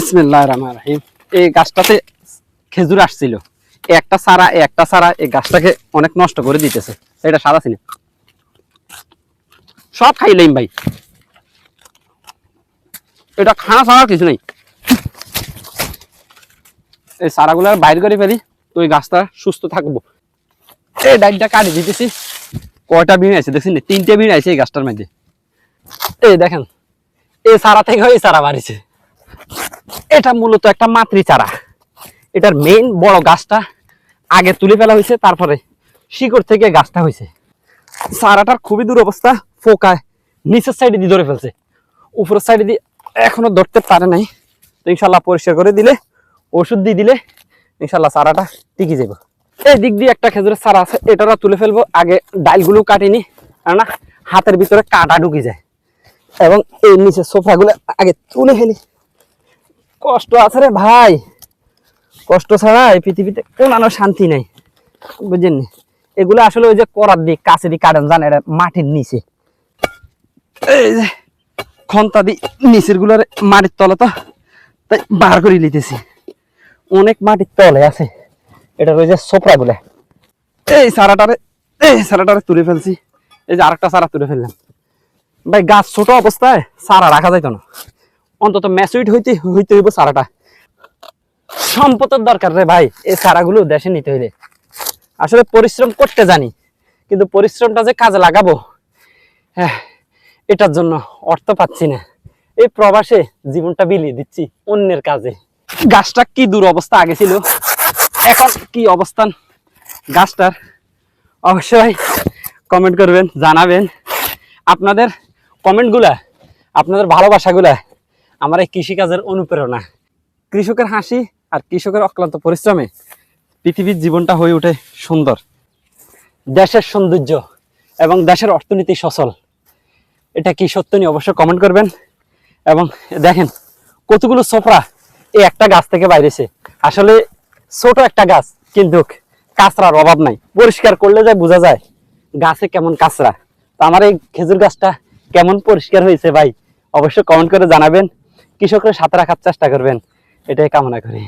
বিসমিল্লাহ রহমান রাহিম। এই গাছটাতে খেজুর আসছিল। একটা সারা একটা সারা এই গাছটাকে অনেক নষ্ট করে দিতেছে। এটা সিনে সব ভাই। এটা খানা ছাড়া কিছু এই সারাগুলো বাইর করে ফেলি, তো ওই গাছটা সুস্থ থাকব। এই ডাইটটা কাটি দিতেছি। কয়টা বিন আছে দেখছেন? তিনটে বিন আছে এই গাছটার মধ্যে। এই দেখেন, এই সারা থেকে ওই সারা বাড়িছে। এটা মূলত একটা মাতৃ চারা এটার মেইন বড় গাছটা আগে তুলে ফেলা হয়েছে, তারপরে শিকড় থেকে গাছটা হয়েছে। চারাটার খুবই দূর অবস্থা ফোকায় নিচের সাইডে দিয়ে ধরে ফেলছে। উপরের সাইডে দিয়ে এখনও ধরতে পারে নাই। তো ইনশাল্লাহ পরিষ্কার করে দিলে, ওষুধ দিয়ে দিলে ইনশাল্লাহ চারাটা টিকে যাবে। এই দিক দিয়ে একটা খেজুরের চারা আছে এটারা তুলে ফেলব। আগে ডালগুলো কাটিনি, কেননা হাতের ভিতরে কাটা ঢুকে যায়। এবং এই নিচে সোফাগুলো আগে তুলে ফেলি। কষ্ট আছে রে ভাই। কষ্ট ছাড়া এই পৃথিবীতে কোন শান্তি নাই। বুঝছেন নি? এগুলো আসলে ওই যে করার দিক কাছে দিয়ে কাটেন জান এটা মাটির নিচে। এই যে খন্তা দি নিচেরগুলোর মাটির তলে তো, তাই বার করে নিতেছি। অনেক মাটির তলে আছে। এটা ওই যে সোফরা গুলা। এই সারাটারে এই সারাটারে তুলে ফেলছি। এই যে আরেকটা সারা তুলে ফেললাম। ভাই, গাছ ছোট অবস্থায় সারা রাখা যাইতো না। অন্তত ম্যাচুইট হইতে হইতে হইব সারাটা। সম্পদের দরকার রে ভাই, এই সারাগুলো দেশে নিতে হইলে। আসলে পরিশ্রম করতে জানি, কিন্তু পরিশ্রমটা যে কাজে লাগাবো হ্যাঁ এটার জন্য অর্থ পাচ্ছি না। এই প্রবাসে জীবনটা বিলিয়ে দিচ্ছি অন্যের কাজে। গাছটা কি দূর অবস্থা আগে ছিল? এখন কি অবস্থান? গাছটার? অবশ্যই কমেন্ট করবেন, জানাবেন। আপনাদের কমেন্টগুলা আপনাদের ভালোবাসাগুলা আমার এই কৃষিকাজের অনুপ্রেরণা। কৃষকের হাসি আর কৃষকের অক্লান্ত পরিশ্রমে পৃথিবীর জীবনটা হয়ে ওঠে সুন্দর। দেশের সৌন্দর্য এবং দেশের অর্থনীতি সচল। এটা কি সত্য নিয়ে অবশ্যই কমেন্ট করবেন। এবং দেখেন, কতগুলো সোফরা এই একটা গাছ থেকে বাইরেছে। আসলে ছোট একটা গাছ, কিন্তু কাঁচরার অভাব নাই। পরিষ্কার করলে যায় বোঝা যায়, গাছে কেমন কাঁচরা। তো আমার এই খেজুর গাছটা কেমন পরিষ্কার হয়েছে ভাই? অবশ্যই কমেন্ট করে জানাবেন। কৃষকের সাথে রাখার চেষ্টা করবেন। এটাই কামনা করি।